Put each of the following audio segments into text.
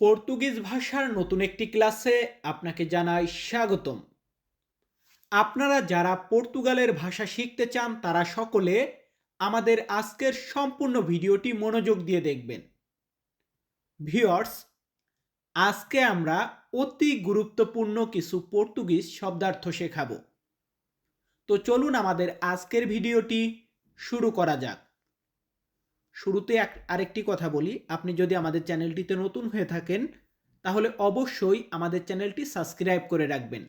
Portuguese ভাষার নতুন একটি ক্লাসে আপনাকে জানাই স্বাগতম। আপনারা যারা পর্তুগালের ভাষা শিখতে চান, তারা সকলে আমাদের আজকের সম্পূর্ণ ভিডিওটি মনোযোগ দিয়ে দেখবেন। ভিওর্স আজকে আমরা অতি গুরুত্বপূর্ণ কিছু পর্তুগিজ শব্দার্থ শেখাবো। তো চলুন আমাদের আজকের ভিডিওটি শুরু করা যাক। শুরুতে এক, আরেকটি কথা বলি। আপনি যদি আমাদের চ্যানেলটিতে নতুন হয়ে থাকেন, তাহলে অবশ্যই আমাদের চ্যানেলটি সাবস্ক্রাইব করে রাখবেন।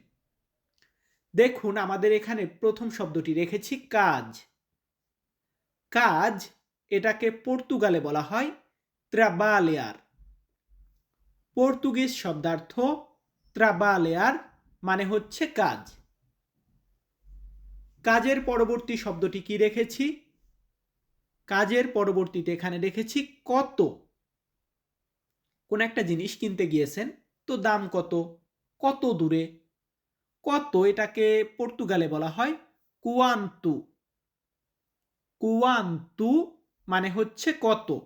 দেখুন, আমাদের এখানে প্রথম শব্দটি রেখেছি, কাজ। কাজ এটাকে পর্তুগালে বলা হয় ত্রাবালেয়ার। পর্তুগিজ শব্দার্থ ত্রাবালেয়ার মানে হচ্ছে কাজ। কাজের পরবর্তী শব্দটি কি রেখেছি? কাজের পরবর্তীতে এখানে রেখেছি কত। কোন একটা জিনিস কিনতে গিয়েছেন, তো দাম কত কত দূরে, কত এটাকে পর্তুগালে বলা হয় কুয়ান্তু। কুয়ান্তু মানে হচ্ছে কত।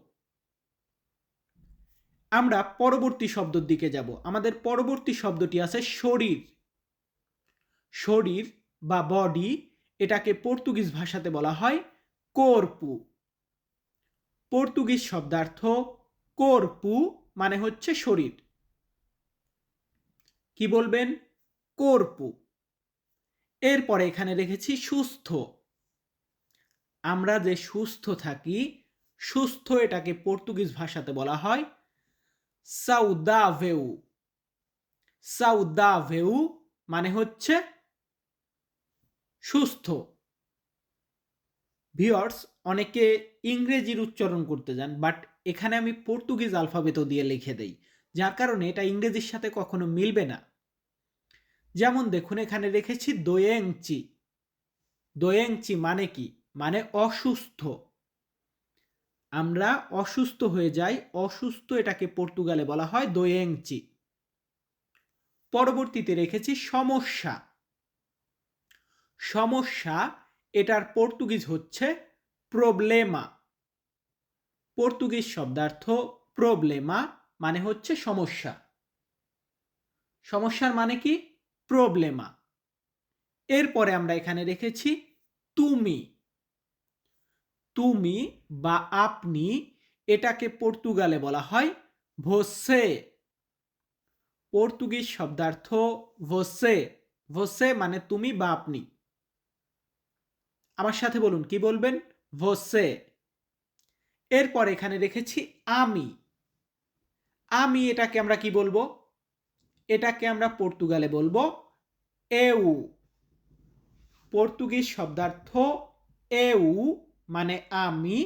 আমরা পরবর্তী শব্দের দিকে যাব। আমাদের পরবর্তী শব্দটি আছে শরীর। শরীর বা বডি এটাকে পর্তুগিজ ভাষাতে বলা হয় কোরপু। পর্তুগিজ শব্দার্থ কোরপু মানে হচ্ছে শরীর। কি বলবেন? কোরপু। এরপরে এখানে রেখেছি সুস্থ। আমরা যে সুস্থ থাকি, সুস্থ এটাকে পর্তুগিজ ভাষাতে বলা হয় সাউদাভেউ। সাউদাভেউ মানে হচ্ছে সুস্থ। ভিওর্স অনেকে ইংরেজির উচ্চারণ করতে যান বাট এখানে আমি পর্তুগিজ আলফাবেতও দিয়ে লিখে দেই, যার কারণে এটা ইংরেজির সাথে কখনো মিলবে না। যেমন দেখুন, এখানে রেখেছি দোয়েংচি। দোয়েংচি মানে কি? মানে অসুস্থ। আমরা অসুস্থ হয়ে যাই, অসুস্থ এটাকে পর্তুগালে বলা হয় দোয়েংচি। পরবর্তীতে রেখেছি সমস্যা। সমস্যা, এটার পর্তুগিজ হচ্ছে প্রবলেমা পর্তুগিজ শব্দার্থ প্রবলেমা মানে হচ্ছে সমস্যা। সমস্যার মানে কি? প্রবলেমা এরপরে আমরা এখানে রেখেছি তুমি। তুমি বা আপনি এটাকে পর্তুগালে বলা হয় ভোসে পর্তুগিজ শব্দার্থ ভোসে ভোসে মানে তুমি বা আপনি। আমার সাথে বলুন, কি বলবেন? ভোসে এরপর এখানে রেখেছি আমি। আমি এটাকে আমরা কি বলব? এটাকে আমরা পর্তুগালে বলব এউ। পর্তুগিজ শব্দার্থ এউ মানে আমি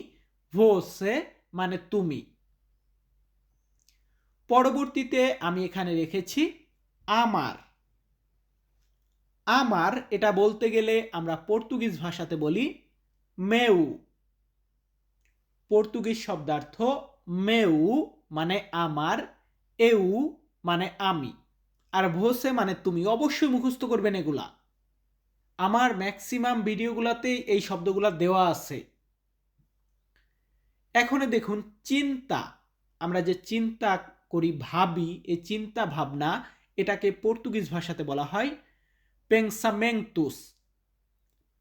ভোসে মানে তুমি। পরবর্তীতে আমি এখানে রেখেছি আমার। আমার এটা বলতে গেলে আমরা পর্তুগিজ ভাষাতে বলি মেউ। পর্তুগিজ শব্দার্থ মেউ মানে আমার, এউ মানে আমি, আর ভোসে মানে তুমি। অবশ্যই মুখস্থ করবেন এগুলা। আমার ম্যাক্সিমাম ভিডিওগুলোতেই এই শব্দগুলা দেওয়া আছে। এখন দেখুন, চিন্তা। আমরা যে চিন্তা করি, ভাবি, এই চিন্তা ভাবনা, এটাকে পর্তুগিজ ভাষাতে বলা হয় পেংসামেংতুস।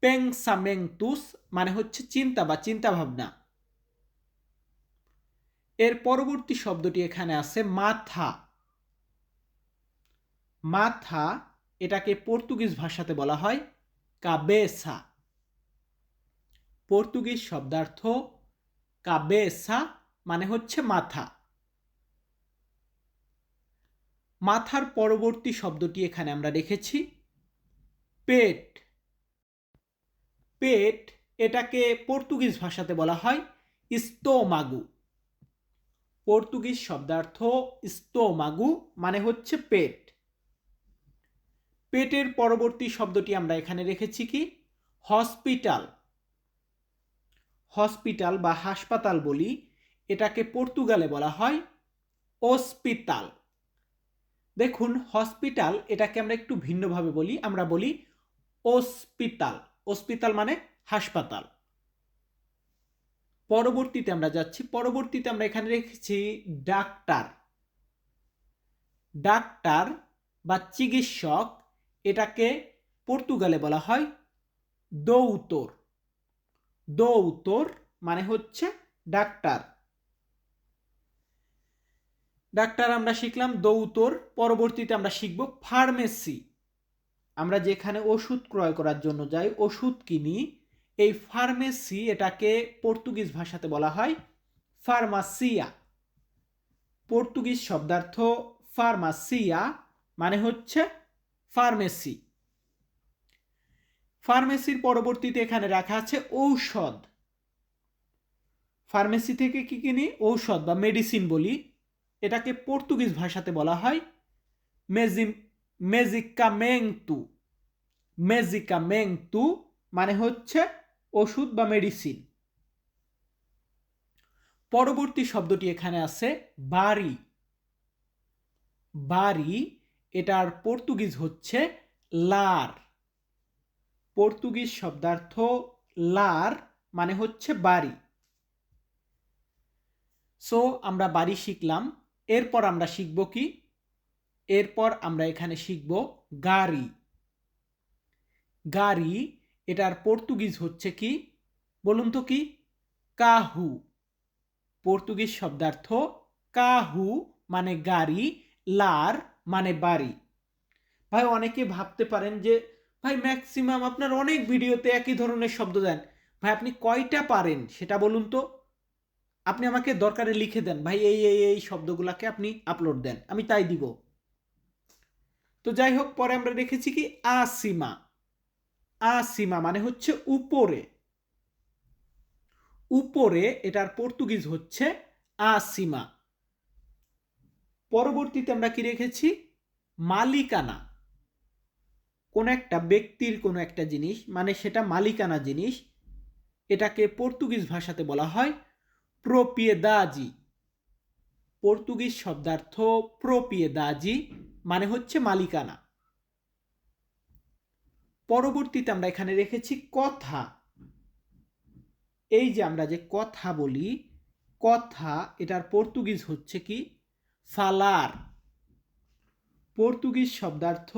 পেংসামেংতুস মানে হচ্ছে চিন্তা বা চিন্তা ভাবনা এর পরবর্তী শব্দটি এখানে আছে মাথা। মাথা এটাকে পর্তুগিজ ভাষাতে বলা হয় কাবেসা। পর্তুগিজ শব্দার্থ কাবেসা মানে হচ্ছে মাথা। মাথার পরবর্তী শব্দটি এখানে আমরা রেখেছি পেট। পেট এটাকে পর্তুগিজ ভাষাতে বলা হয় ইস্তোমাগু। পর্তুগিজ শব্দার্থ ইস্তোমাগু মানে হচ্ছে পেট। পেটের পরবর্তী শব্দটি আমরা এখানে রেখেছি কি? হসপিটাল। হসপিটাল বা হাসপাতাল বলি, এটাকে পর্তুগালে বলা হয় ওসপিতাল। দেখুন, হসপিটাল এটাকে আমরা একটু ভিন্নভাবে বলি, আমরা বলি ওসপিতাল। ওসপিতাল মানে হাসপাতাল। পরবর্তীতে আমরা যাচ্ছি, পরবর্তীতে আমরা এখানে রেখেছি ডাক্তার। ডাক্তার বা চিকিৎসক এটাকে পর্তুগালে বলা হয় দৌতর। দৌতর মানে হচ্ছে ডাক্তার। ডাক্তার আমরা শিখলাম দৌতর, পরবর্তীতে আমরা শিখব ফার্মেসি। আমরা যেখানে ওষুধ ক্রয় করার জন্য যাই, ওষুধ কিনি, এই ফার্মেসি এটাকে পর্তুগিজ ভাষাতে বলা হয় ফার্মাসিয়া। পর্তুগিজ শব্দার্থ ফার্মাসিয়া মানে হচ্ছে ফার্মেসি। ফার্মেসির পরবর্তীতে এখানে রাখা আছে ঔষধ। ফার্মেসি থেকে কি কিনি? ঔষধ বা মেডিসিন বলি। এটাকে পর্তুগিজ ভাষাতে বলা হয় মেজি মেজিকামেংতু মেজিকামেংতু মানে হচ্ছে ওষুধ বা মেডিসিন পরবর্তী শব্দটি এখানে আছে বাড়ি। বাড়ি, এটার পর্তুগিজ হচ্ছে লার। পর্তুগিজ শব্দার্থ লার মানে হচ্ছে বাড়ি। সো আমরা বাড়ি শিখলাম। এরপর আমরা শিখব কি? এরপর আমরা এখানে শিখব গাড়ি। গাড়ি, এটার পর্তুগিজ হচ্ছে কি? বলুন তো কি? কাহু। পর্তুগিজ শব্দার্থ কাহু মানে গাড়ি, লার মানে বাড়ি। ভাই, অনেকে ভাবতে পারেন যে, ভাই, ম্যাক্সিমাম আপনার অনেক ভিডিওতে একই ধরনের শব্দ দেন। ভাই, আপনি কয়টা পারেন সেটা বলুন তো? আপনি আমাকে দরকারে লিখে দেন। ভাই, এই এই এই শব্দগুলোকে আপনি আপলোড দেন। আমি তাই দিব। তো যাই হোক পরে আমরা রেখেছি কি? আসিমা। আসিমা মানে হচ্ছে উপরে। উপরে এটার পর্তুগিজ হচ্ছে আসিমা। পরবর্তীতে আমরা কি রেখেছি মালিকানা। কোন একটা ব্যক্তির কোনো একটা জিনিস মানে সেটা মালিকানা জিনিস, এটাকে পর্তুগিজ ভাষাতে বলা হয় প্রোপিয়েদাজি। পর্তুগিজ শব্দার্থ প্রোপিয়েদাজি। মানে হচ্ছে মালিকানা। পরবর্তীতে আমরা এখানে রেখেছি কথা। এই যে আমরা যে কথা বলি, কথা এটার পর্তুগিজ হচ্ছে কি? ফালার। পর্তুগিজ শব্দার্থ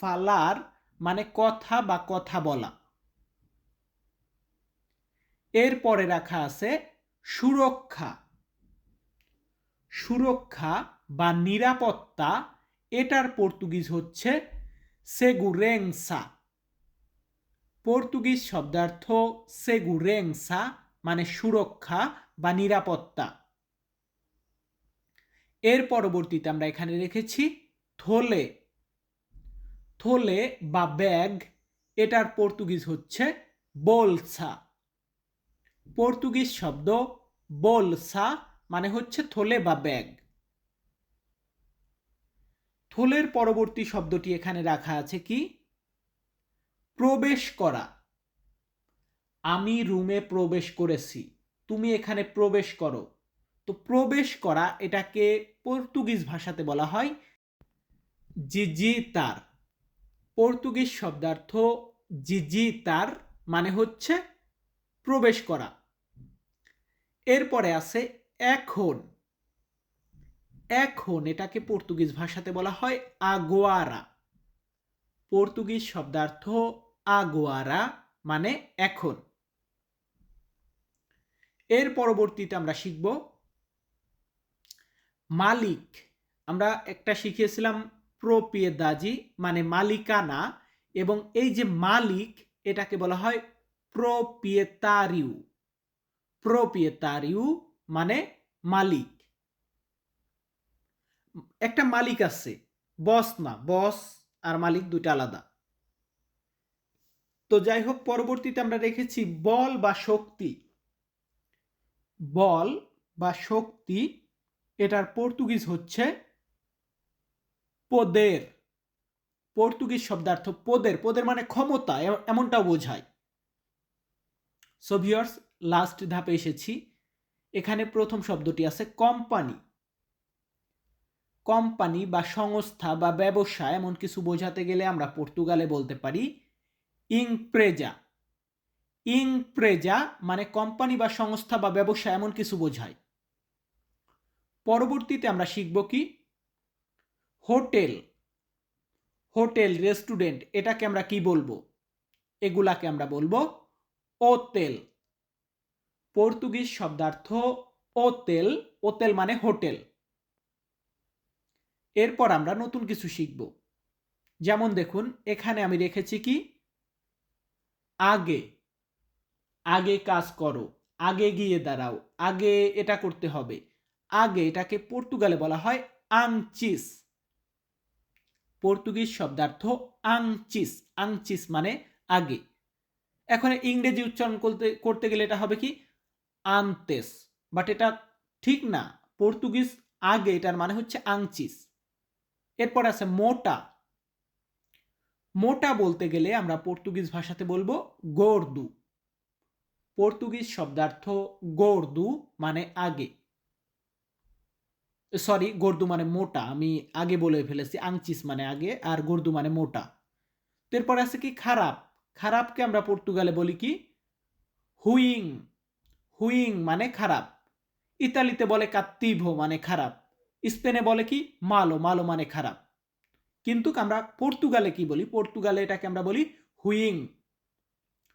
ফালার মানে কথা বা কথা বলা। এরপরে রাখা আছে সুরক্ষা। সুরক্ষা বা নিরাপত্তা এটার পর্তুগিজ হচ্ছে সেগুরেংসা পর্তুগিজ শব্দার্থ সেগুরেংসা মানে সুরক্ষা বা নিরাপত্তা। এর পরবর্তীতে আমরা এখানে রেখেছি থলে। থলে বা ব্যাগ, এটার পর্তুগিজ হচ্ছে বোলসা পর্তুগিজ শব্দ বোলসা মানে হচ্ছে থলে বা ব্যাগ। থলের পরবর্তী শব্দটি এখানে রাখা আছে কি? প্রবেশ করা। আমি রুমে প্রবেশ করেছি। তুমি এখানে প্রবেশ করো। তো প্রবেশ করা এটাকে পর্তুগিজ ভাষাতে বলা হয় জিজি তার পর্তুগিজ শব্দার্থ জিজি তার মানে হচ্ছে প্রবেশ করা। এরপরে আছে এখন। এখন এটাকে পর্তুগিজ ভাষাতে বলা হয় আগোয়ারা। পর্তুগিজ শব্দার্থ আগোয়ারা মানে এখন। এর পরবর্তীতে আমরা শিখব মালিক। আমরা একটা শিখিয়েছিলাম প্রোপিয়েদাজি মানে মালিকানা এবং এই যে মালিক এটাকে বলা হয় প্রোপিয়েতারিউ। প্রোপিয়েতারিউ মানে মালিক। একটা মালিক আছে। বস না, বস আর মালিক দুইটা আলাদা। তো যাই হোক, পরবর্তীতে আমরা রেখেছি বল বা শক্তি। বল বা শক্তি, এটার পর্তুগিজ হচ্ছে পদের। পর্তুগিজ শব্দার্থ পদের। পদের মানে ক্ষমতা এমনটাও বোঝায়। সো ভিউয়ার্স লাস্ট ধাপে এসেছি। এখানে প্রথম শব্দটি আছে কোম্পানি কোম্পানি বা সংস্থা বা ব্যবসা এমন কিছু বোঝাতে গেলে আমরা পর্তুগালে বলতে পারি ইংপ্রেজা। ইংপ্রেজা মানে কোম্পানি বা সংস্থা বা ব্যবসা এমন কিছু বোঝায়। পরবর্তীতে আমরা শিখব কি? হোটেল। হোটেল, রেস্টুরেন্ট, এটাকে আমরা কি বলব? এগুলাকে আমরা বলব ওতেল। পর্তুগিজ শব্দার্থ ওতেল ওতেল মানে হোটেল। এরপর আমরা নতুন কিছু শিখব। যেমন দেখুন, এখানে আমি রেখেছি কি? আগে আগে কাজ করো, আগে গিয়ে দাঁড়াও, আগে এটা করতে হবে। আগে এটাকে পর্তুগালে বলা হয় আংচিস। পর্তুগিজ শব্দার্থ আংচিস আংচিস মানে আগে। এখন ইংরেজি উচ্চারণ করতে করতে গেলে এটা হবে কি? আনতেস। বাট এটা ঠিক না, পর্তুগিজ আগে এটার মানে হচ্ছে আংচিস। এরপর আছে মোটা। মোটা বলতে গেলে আমরা পর্তুগিজ ভাষাতে বলব গোর্দু। পর্তুগিজ শব্দার্থ গোর্দু মানে আগে। সরি, গোর্দু মানে মোটা। আমি আগে বলে ফেলেছি, আংচিস মানে আগে, আর গোর্দু মানে মোটা। তো এরপর আছে কি খারাপ? খারাপকে আমরা পর্তুগালে বলি কি? হুইং। হুইং মানে খারাপ। ইতালিতে বলে কাত্তিভো মানে খারাপ। স্পেনে বলে কি? মালো মালো মানে খারাপ। কিন্তু আমরা পর্তুগালে কি বলি? পর্তুগালে এটাকে আমরা বলি হুইং।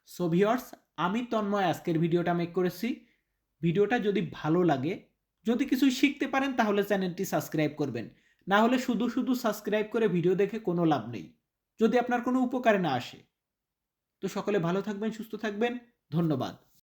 সো ভিওর্স আমি তন্ময় আজকের ভিডিওটা মেক করেছি। ভিডিওটা যদি ভালো লাগে, যদি কিছু শিখতে পারেন, তাহলে চ্যানেলটি সাবস্ক্রাইব করবেন। না হলে শুধু শুধু সাবস্ক্রাইব করে ভিডিও দেখে কোনো লাভ নেই। যদি আপনার কোনো উপকারে না আসে। তো সকলে ভালো থাকবেন, সুস্থ থাকবেন। ধন্যবাদ।